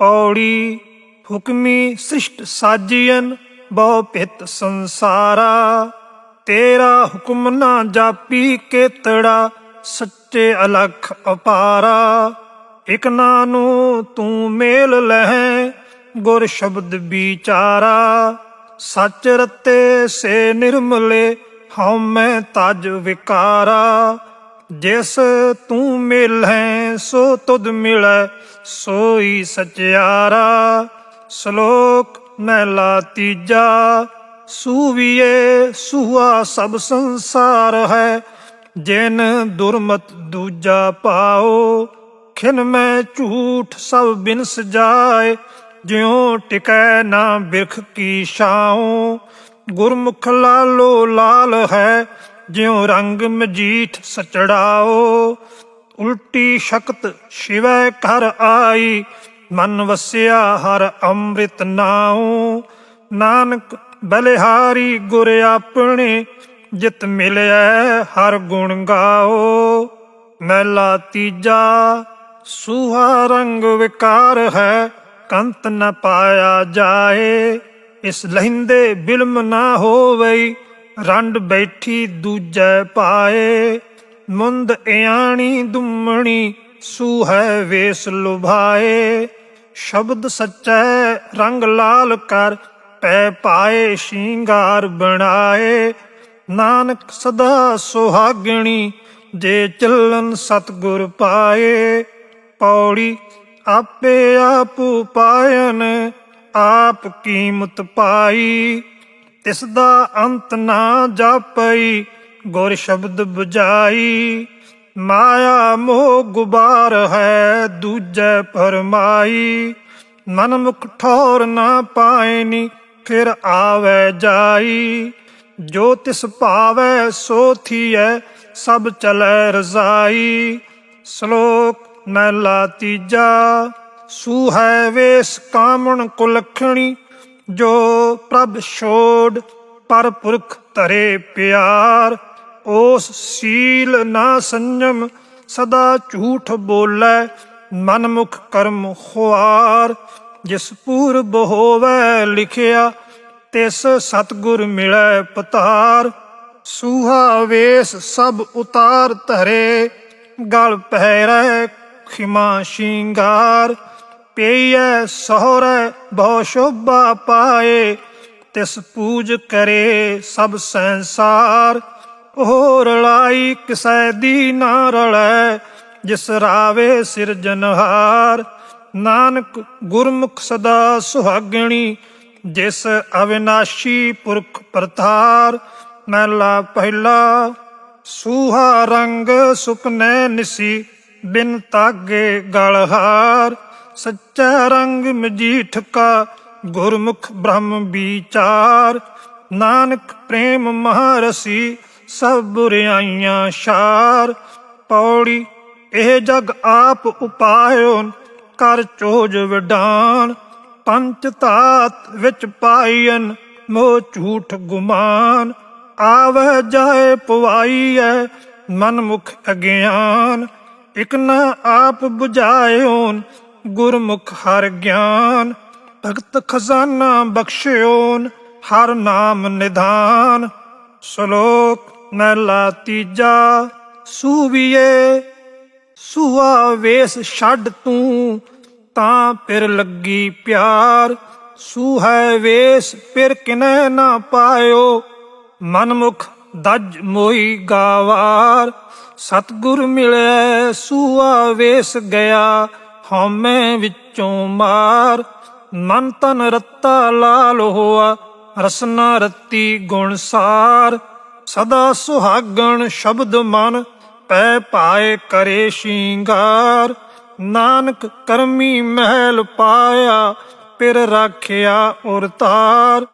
ਪੌੜੀ ਹੁਕਮੀ ਸ੍ਰਿਸ਼ਟ ਸਾਜੀਐਨ ਬਹੁ ਪਿਤ ਸੰਸਾਰਾ। ਤੇਰਾ ਹੁਕਮ ਨਾ ਜਾਪੀ ਕੇਤੜਾ, ਸੱਚੇ ਅਲਖ ਅਪਾਰਾ। ਇਕ ਨੂੰ ਤੂੰ ਮੇਲ ਲਹਿ, ਗੁਰ ਸ਼ਬਦ ਵਿਚਾਰਾ। ਸੱਚ ਰਤੇ ਸੇ ਨਿਰਮਲੇ ਹਉ ਮੈਂ ਤਜ ਵਿਕਾਰਾ। ਜਿਸ ਤੂੰ ਮਿਲੈ ਸੋ ਤੁਧ ਮਿਲੈ, ਸੋਈ ਸਚਿਆਰਾ। ਸ਼ਲੋਕ ਮਹਿਲਾ ਤੀਜਾ, ਸੂਵੀਏ ਸੁਹਾ ਸਭ ਸੰਸਾਰ ਹੈ, ਜਿਨ ਦੁਰਮਤ ਦੂਜਾ ਪਾਓ। ਖਿਨ ਮੈਂ ਝੂਠ ਸਭ ਬਿਨਸ ਜਾਏ, ਜਿਉ ਟਿਕੈ ਨਾ ਬਿਰਖ ਕੀ ਛਾਉ। ਗੁਰਮੁਖ ਲਾਲੋ ਲਾਲ ਹੈ ਜਿਉ ਰੰਗ ਮਜੀਠ ਸਚੜਾਓ, ਉਲਟੀ ਸ਼ਕਤ ਸ਼ਿਵੈ ਘਰ ਆਈ, ਮਨ ਵਸਿਆ ਹਰ ਅੰਮ੍ਰਿਤ ਨਾਉ। ਨਾਨਕ ਬਲਿਹਾਰੀ ਗੁਰ ਆਪਣੇ, ਜਿਤ ਮਿਲਿਆ ਹਰ ਗੁਣ ਗਾਓ। ਮਹਿਲਾ ਤੀਜਾ, ਸੁਹਾ ਰੰਗ ਵਿਕਾਰ ਹੈ, ਕੰਤ ਨ ਪਾਇਆ ਜਾਏ। ਇਸ ਲਹਿੰਦੇ ਬਿਲਮ ਨਾ ਹੋਵੇ ਰੰਡ ਬੈਠੀ ਦੂਜੈ ਪਾਏ, ਮੁੰਦ ਇਆਣੀ ਦੁਮਣੀ, ਸੂਹੈ ਵੇਸ ਲੁਭਾਏ। ਸ਼ਬਦ ਸੱਚੈ ਰੰਗ ਲਾਲ ਕਰ, ਪੈ ਪਾਏ ਸ਼ਿੰਗਾਰ ਬਣਾਏ। ਨਾਨਕ ਸਦਾ ਸੁਹਾਗਣੀ, ਜੇ ਚੱਲਨ ਸਤਗੁਰ ਪਾਏ। ਪੌੜੀ ਆਪੇ ਆਪ ਪਾਇਨ, ਆਪ ਕੀਮਤ ਪਾਈ। ਤਿਸ ਦਾ ਅੰਤ ਨਾ ਜਾਪਈ, ਗੁਰ ਸ਼ਬਦ 부ਜਾਈ ਮਾਇਆ ਮੋਹ ਗੁਬਾਰ ਹੈ, ਦੂਜੈ ਪਰਮਾਈ ਮਨ ਮੁਖ ਠੌਰ ਨਾ ਪਾਇਨੀ ਫਿਰ ਆਵੇ ਜਾਈ। ਜੋ ਤਿਸ ਭਾਵੈ, ਸੋ ਥੀਐ, ਸਭ ਚਲੈ ਰਜ਼ਾਈ। ਸ਼ਲੋਕ ਮਹਿਲਾ ਤੀਜਾ, ਸੂਹੈ ਵੇਸ ਕਾਮਣ ਕੁਲਖਣੀ ਜੋ ਪ੍ਰਭ ਛੋੜ ਪਰ ਪੁਰਖ ਧਰੇ ਪਿਆਰ ਉਸ ਸੀਲ ਨਾ ਸੰਜਮ, ਸਦਾ ਝੂਠ ਬੋਲੇ ਮਨ ਮੁਖ ਕਰਮ ਖੁਆਰ। ਜਿਸ ਪੂਰਬ ਹੋਵੇ ਲਿਖਿਆ, ਤਿਸ ਸਤਗੁਰ ਮਿਲੈ ਪਤਾਰ। ਸੂਹਾ ਵੇਸ ਸਭ ਉਤਾਰ ਧਰੇ, ਗਲ ਪਹਿਰੈ ਖਿਮਾ ਸ਼ਿੰਗਾਰ। ਪਈਐ ਸਹੁਰੈ ਬਹੁ ਸ਼ੋਭਾ ਪਾਏ, ਤਿਸ ਪੂਜ ਕਰੇ ਸਭ ਸੰਸਾਰ। ਉਹ ਰਲਾਈ ਕਿਸੈ ਦੀ ਨਾ ਰਲੈ, ਜਿਸ ਰਾਵੇ ਸਿਰਜਨਹਾਰ ਨਾਨਕ ਗੁਰਮੁਖ ਸਦਾ ਸੁਹਾਗਣੀ, ਜਿਸ ਅਵਿਨਾਸ਼ੀ ਪੁਰਖ ਪ੍ਰਤਾਰ। ਮਹਿਲਾ ਪਹਿਲਾ ਸੂਹਾ ਰੰਗ ਸੁਪਨੇ ਨਿਸੀ, ਬਿਨ ਤਾਗੇ ਗਲਹਾਰ ਸੱਚਾ ਰੰਗ ਮਜੀਠ ਕਾ ਗੁਰਮੁਖ ਬ੍ਰਹਮ ਵਿਚਾਰ। ਨਾਨਕ ਪ੍ਰੇਮ ਮਹਾਰਸੀ ਸਭ ਬੁਰਾਈਆਂ ਸ਼ਾਰ। ਪੌੜੀ, ਇਹ ਜਗ ਆਪ ਉਪਾਇਓ, ਕਰ ਚੋਜ ਵਿਡਾਨ। ਪੰਚ ਤਾਤ ਵਿੱਚ ਪਾਈਨ ਮੋਹ ਝੂਠ ਗੁਮਾਨ। ਆਵੈ ਜਾਏ ਪਵਾਈਐ ਮਨ ਮੁਖ ਅਗਿਆਨ। ਇਕ ਨਾ ਆਪ 부ਝਾਇਓਨ ਗੁਰਮੁਖ ਹਰ ਗਿਆਨ, ਭਗਤ ਖਜ਼ਾਨਾ ਬਖਸ਼ਿਓਨ, ਹਰ ਨਾਮ ਨਿਧਾਨ। ਸ਼ਲੋਕ ਮਹਿਲਾ ਤੀਜਾ ਸੂਬੀਏ ਸੁਆ ਵੇਸ ਛੱਡ ਤੂੰ, ਤਾਂ ਫਿਰ ਲੱਗੀ ਪਿਆਰ। ਸੂਹੈ ਵੇਸ ਫਿਰ ਕਿਨੈ ਨਾ ਪਾਇਓ, ਮਨਮੁਖ ਦਜ ਮੋਈ ਗਾਵਾਰ। ਸਤਗੁਰ ਮਿਲਿਆ ਸੂਆ ਵੇਸ ਗਿਆ ਹਉਮੈ ਵਿੱਚੋਂ ਮਾਰ, ਮਨ ਤਨ ਰੱਤਾ ਲਾਲ ਹੋਆ, ਰਸਨਾ ਰੱਤੀ ਗੁਣ ਸਾਰ। ਸਦਾ ਸੁਹਾਗਣ ਸ਼ਬਦ ਮਨ, ਪੈ ਪਾਏ ਕਰੇ ਸ਼ਿੰਗਾਰ। ਨਾਨਕ ਕਰਮੀ ਮਹਿਲ ਪਾਇਆ, ਪਿਰ ਰਾਖਿਆ ਉਰਤਾਰ